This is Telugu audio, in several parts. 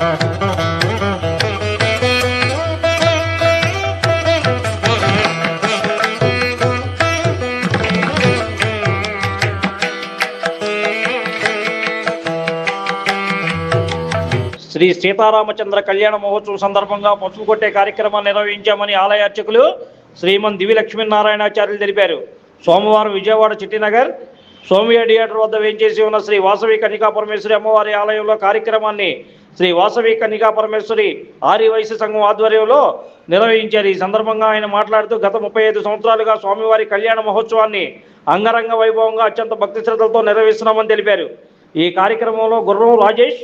శ్రీ సీతారామచంద్ర కళ్యాణ మహోత్సవం సందర్భంగా పసుపు కొట్టే కార్యక్రమాన్ని నిర్వహించామని ఆలయ అర్చకులు శ్రీమన్ దివిలక్ష్మీనారాయణాచార్యులు తెలిపారు. సోమవారం విజయవాడ చిట్టినగర్ సోమియా థియేటర్ వద్ద వేంచేసి ఉన్న శ్రీ వాసవి కన్నికా పరమేశ్వరి అమ్మవారి ఆలయంలో కార్యక్రమాన్ని శ్రీ వాసవి కన్నికా పరమేశ్వరి ఆర్యవైశ్య సంఘం ఆధ్వర్యంలో నిర్వహించారు. ఈ సందర్భంగా ఆయన మాట్లాడుతూ గత ముప్పై ఐదు సంవత్సరాలుగా స్వామివారి కళ్యాణ మహోత్సవాన్ని అంగరంగ వైభవంగా అత్యంత భక్తి శ్రద్ధలతో నిర్వహిస్తున్నామని తెలిపారు. ఈ కార్యక్రమంలో గుర్రం రాజేష్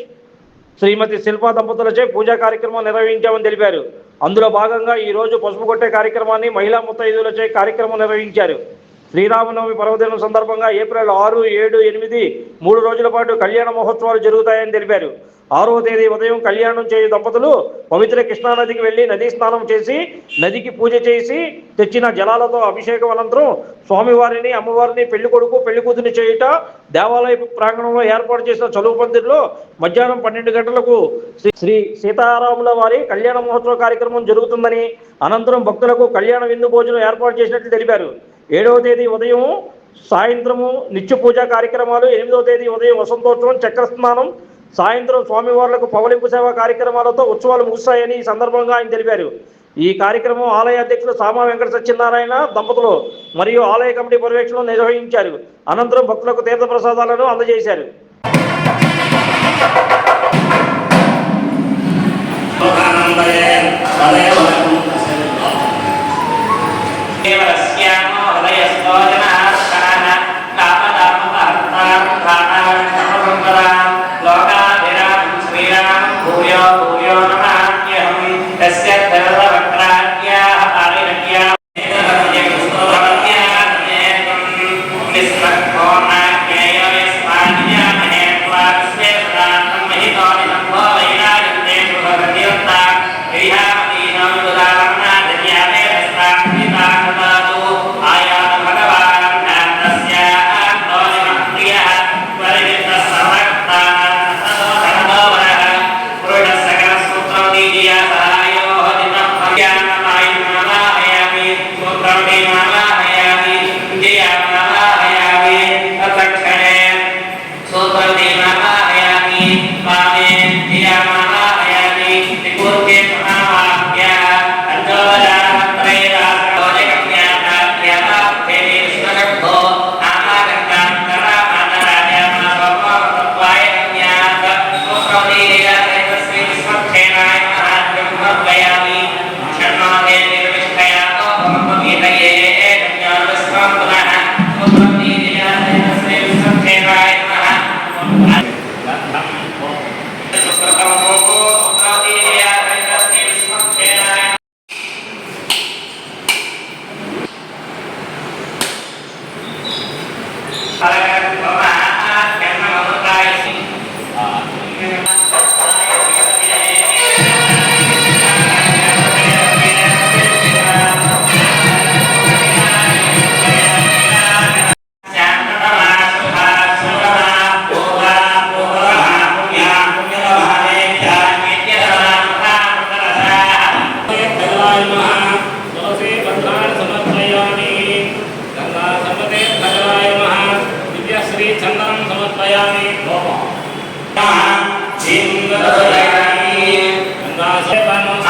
శ్రీమతి శిల్పా దంపతులచే పూజా కార్యక్రమం నిర్వహించామని తెలిపారు. అందులో భాగంగా ఈరోజు పసుపు కొట్టే కార్యక్రమాన్ని మహిళా ముత్తైదులచే కార్యక్రమం నిర్వహించారు. శ్రీరామనవమి పర్వదినం సందర్భంగా ఏప్రిల్ ఆరు ఏడు ఎనిమిది మూడు రోజుల పాటు కళ్యాణ మహోత్సవాలు జరుగుతాయని తెలిపారు. ఆరవ తేదీ ఉదయం కళ్యాణం చేయు దంపతులు పవిత్ర కృష్ణానదికి వెళ్ళి నదీ స్నానం చేసి నదికి పూజ చేసి తెచ్చిన జలాలతో అభిషేకం అనంతరం స్వామివారిని అమ్మవారిని పెళ్ళి కొడుకు పెళ్ళి కూతురు చేయుట దేవాలయ ప్రాంగణంలో ఏర్పాటు చేసిన చలువు పందిరిలో మధ్యాహ్నం పన్నెండు గంటలకు శ్రీ సీతారాముల వారి కళ్యాణ మహోత్సవ కార్యక్రమం జరుగుతుందని అనంతరం భక్తులకు కళ్యాణ విందు భోజనం ఏర్పాటు చేసినట్లు తెలిపారు. ఏడవ తేదీ ఉదయం సాయంత్రము నిత్య పూజా కార్యక్రమాలు ఎనిమిదవ తేదీ ఉదయం వసంతోత్సవం చక్రస్నానం సాయంత్రం స్వామివార్లకు పవలింపు సేవ కార్యక్రమాలతో ఉత్సవాలు ముగుస్తాయని ఈ సందర్భంగా ఆయన తెలిపారు. ఈ కార్యక్రమం ఆలయ అధ్యక్షులు సామా వెంకట సత్యనారాయణ దంపతులు మరియు ఆలయ కమిటీ పర్యవేక్షణ నిర్వహించారు. అనంతరం భక్తులకు తీర్థ ప్రసాదాలను అందజేశారు. కేవలస్యామో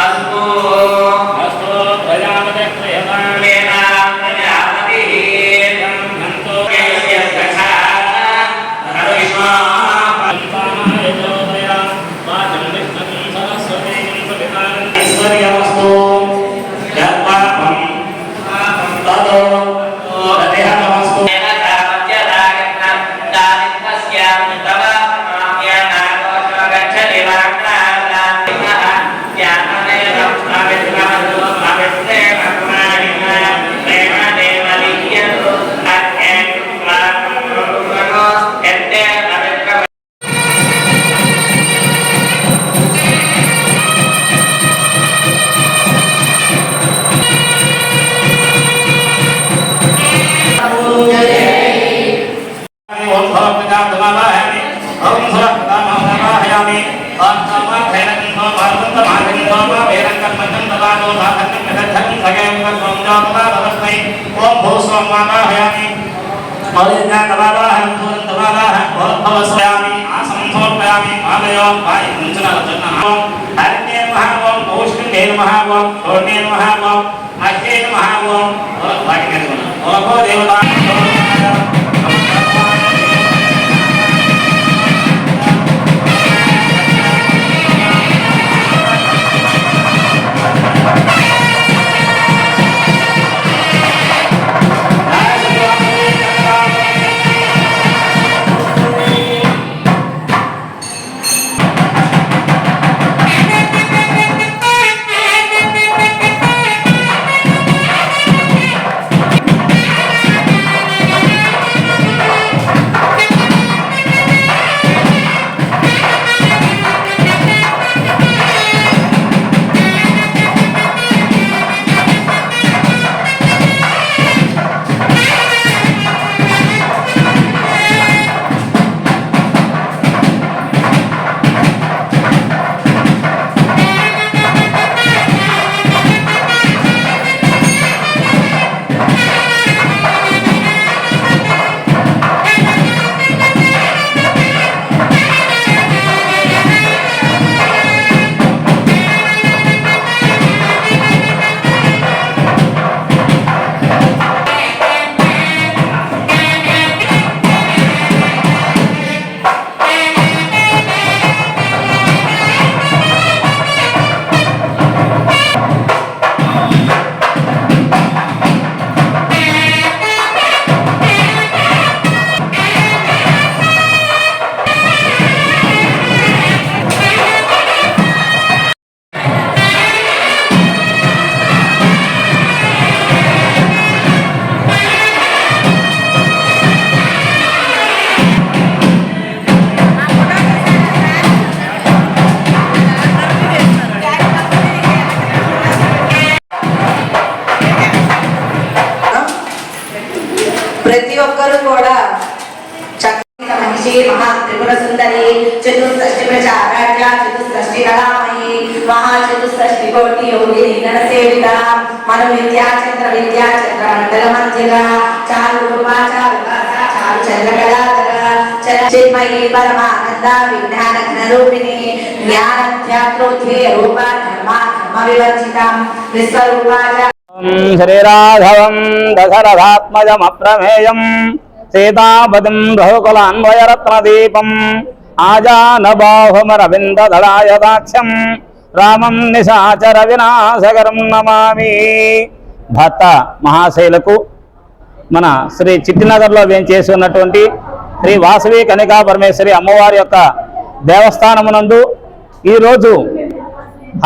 అస్తు ఓం భగవతాం నమామి ఓం భగవతాం నమామి ఓం వేదంతో పార్వంత మార్గంతో వేదం కర్మజం దదాతో సాధనం మెదద్ధం సగం కర్మం జాతలా తదస్మై ఓం భూస్వం మాతాహయామి మౌలికా దవాదాహం దూరం దవాదాహం భవస్వయామి ఆసం సమర్పయామి ఆలయో వాయి ముంచనాల జన్మ హరిణే మహావం పౌష్ణే మహావం పూర్ణే మహావం మధ్యే మహావం వాటికి ఓహో దేవతా ప్రతి చక్కని మనిషి సుందరి చతుర్దశి ప్రచారాధ్య చతుర్దశి కళామయి మహా కోటి యోగిని గణ సేవిత మన విద్యాచంద్ర విద్యాచంద్ర మండల మందిర చారు రూపాచారు చారు చంద్రకళాధర చాలు చిన్మయి పరమానంద విజ్ఞాన ఘన రూపిణి జ్ఞాన ధ్యాత్రోధ్యే రూప ధర్మ ధర్మ వివర్జిత విశ్వరూపాచ శ్రీరాఘవం దశరథాత్మజమప్రమేయం. సీతాపతిం రఘుకులాన్వయరత్నదీపం ఆజానబాహుమరవిందదళాయదాక్షం రామం నిశాచర వినాశకరం నమామి. భర్త మహాశైలకు మన శ్రీ చిట్టినగర్లో వేంచేసి ఉన్నటువంటి శ్రీ వాసవి కనికా పరమేశ్వరి అమ్మవారి యొక్క దేవస్థానమునందు ఈరోజు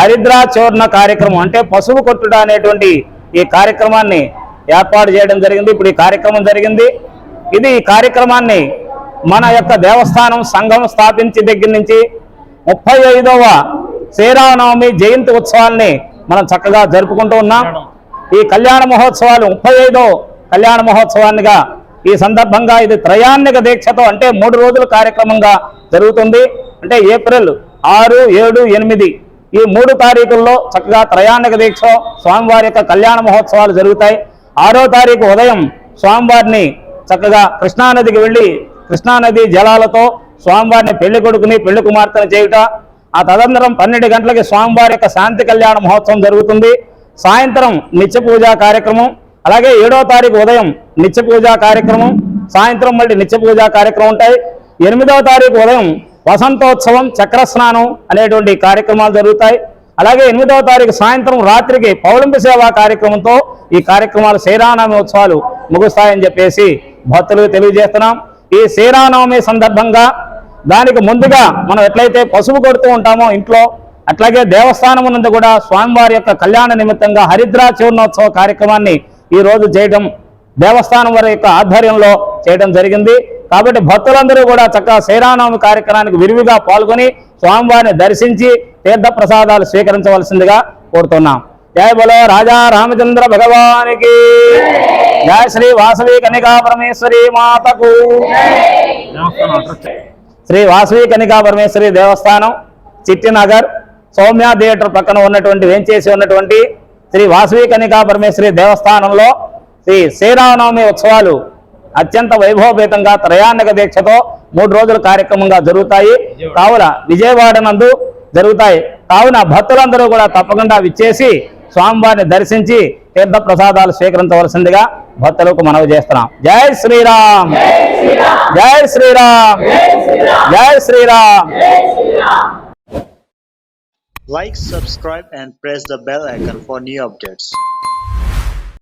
హరిద్రాచూర్ణ కార్యక్రమం అంటే పశువు కొట్టుట అనేటువంటి ఈ కార్యక్రమాన్ని ఏర్పాటు చేయడం జరిగింది. ఇప్పుడు ఈ కార్యక్రమం జరిగింది. ఇది ఈ కార్యక్రమాన్ని మన యొక్క దేవస్థానం సంఘం స్థాపించి దగ్గర నుంచి ముప్పై ఐదవ శ్రీరామనవమి జయంతి ఉత్సవాల్ని మనం చక్కగా జరుపుకుంటూ ఉన్నాం. ఈ కళ్యాణ మహోత్సవాలు ముప్పై ఐదో కళ్యాణ మహోత్సవాన్నిగా ఈ సందర్భంగా ఇది త్రయాన్నిక దీక్షతో అంటే మూడు రోజుల కార్యక్రమంగా జరుగుతుంది. అంటే ఏప్రిల్ ఆరు ఏడు ఎనిమిది ఈ మూడు తారీఖుల్లో చక్కగా త్రయాన్నిక దీక్ష స్వామివారి యొక్క కళ్యాణ మహోత్సవాలు జరుగుతాయి. ఆరో తారీఖు ఉదయం స్వామివారిని చక్కగా కృష్ణానదికి వెళ్ళి కృష్ణానది జలాలతో స్వామివారిని పెళ్ళి కొడుకుని పెళ్ళి కుమార్తెను చేయుట. ఆ తదనంతరం పన్నెండు గంటలకి స్వామివారి యొక్క శాంతి కళ్యాణ మహోత్సవం జరుగుతుంది. సాయంత్రం నిత్య పూజా కార్యక్రమం అలాగే ఏడో తారీఖు ఉదయం నిత్య పూజా కార్యక్రమం సాయంత్రం మళ్ళీ నిత్య పూజా కార్యక్రమం ఉంటాయి. ఎనిమిదవ తారీఖు ఉదయం వసంతోత్సవం చక్ర స్నానం అనేటువంటి కార్యక్రమాలు జరుగుతాయి. అలాగే ఎనిమిదవ తారీఖు సాయంత్రం రాత్రికి పౌళంబి సేవా కార్యక్రమంతో ఈ కార్యక్రమాలు శ్రీరామనవమి ఉత్సవాలు ముగుస్తాయని చెప్పేసి భక్తులకు తెలియజేస్తున్నాం. ఈ శ్రీరామనవమి సందర్భంగా దానికి ముందుగా మనం ఎట్లయితే పసుపు కొడుతూ ఉంటామో ఇంట్లో అట్లాగే దేవస్థానం నుండి కూడా స్వామివారి యొక్క కళ్యాణ నిమిత్తంగా హరిద్రా చూర్ణోత్సవ కార్యక్రమాన్ని ఈ రోజు చేయడం దేవస్థానం వారి యొక్క ఆధ్వర్యంలో చేయడం జరిగింది. కాబట్టి భక్తులందరూ కూడా చక్కగా శ్రీరామనవమి కార్యక్రమానికి విరివిగా పాల్గొని స్వామివారిని దర్శించి తీర్థ ప్రసాదాలు స్వీకరించవలసిందిగా కోరుతున్నాం. జయ బలో రాజా రామచంద్ర భగవానికి జయ శ్రీ వాసవి కనికా పరమేశ్వరి మాతకు శ్రీ వాసవి కనికా పరమేశ్వరి దేవస్థానం చిట్టినగర్ సౌమ్య థియేటర్ పక్కన ఉన్నటువంటి వేంచేసి ఉన్నటువంటి శ్రీ వాసవి కనికా పరమేశ్వరి దేవస్థానంలో శ్రీ శ్రీరామనవమి ఉత్సవాలు అత్యంత వైభవపేతంగా త్రయాన్నక దీక్షతో మూడు రోజుల కార్యక్రమంగా జరుగుతాయి. కావున విజయవాడ నందు జరుగుతాయి. కావున భక్తులందరూ కూడా తప్పకుండా విచ్చేసి స్వామివారిని దర్శించి తీర్థ ప్రసాదాలు స్వీకరించవలసిందిగా భక్తులకు మనవి చేస్తున్నాం. జై శ్రీరామ్. జై శ్రీరామ్. జై Shriram. Like subscribe and press the bell icon for new updates